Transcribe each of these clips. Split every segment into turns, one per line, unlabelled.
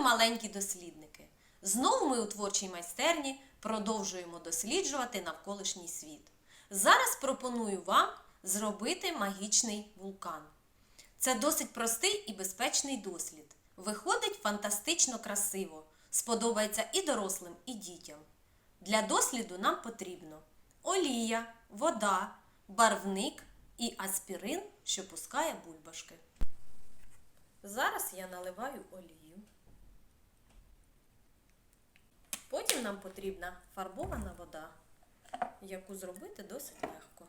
маленькі дослідники! Знову ми у творчій майстерні продовжуємо досліджувати навколишній світ. Зараз пропоную вам зробити магічний вулкан. Це досить простий і безпечний дослід. Виходить фантастично красиво, сподобається і дорослим, і дітям. Для досліду нам потрібно олія, вода, барвник і аспірин, що пускає бульбашки. Зараз я наливаю олію. Потім нам потрібна фарбована вода, яку зробити досить легко.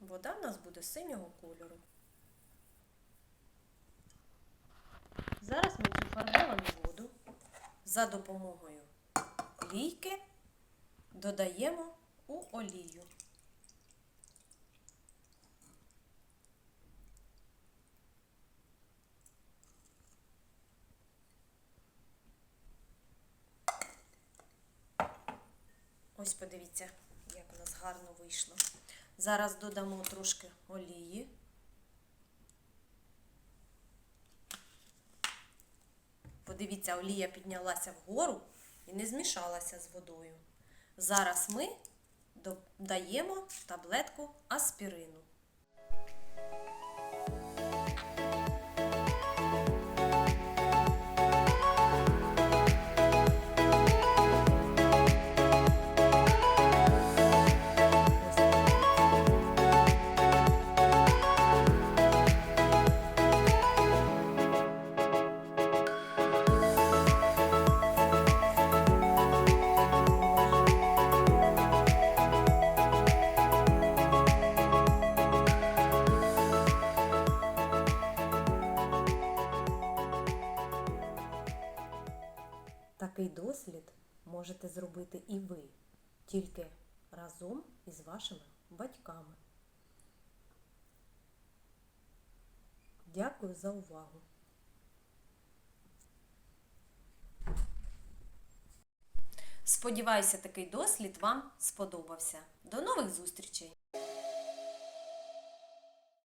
Вода в нас буде синього кольору. Зараз ми цю фарбовану воду за допомогою лійки додаємо у олію. Ось подивіться, як у нас гарно вийшло. Зараз додамо трошки олії. Подивіться, олія піднялася вгору і не змішалася з водою. Зараз ми додаємо таблетку аспірину. Такий дослід можете зробити і ви, тільки разом із вашими батьками. Дякую за увагу. Сподіваюся, такий дослід вам сподобався. До нових зустрічей!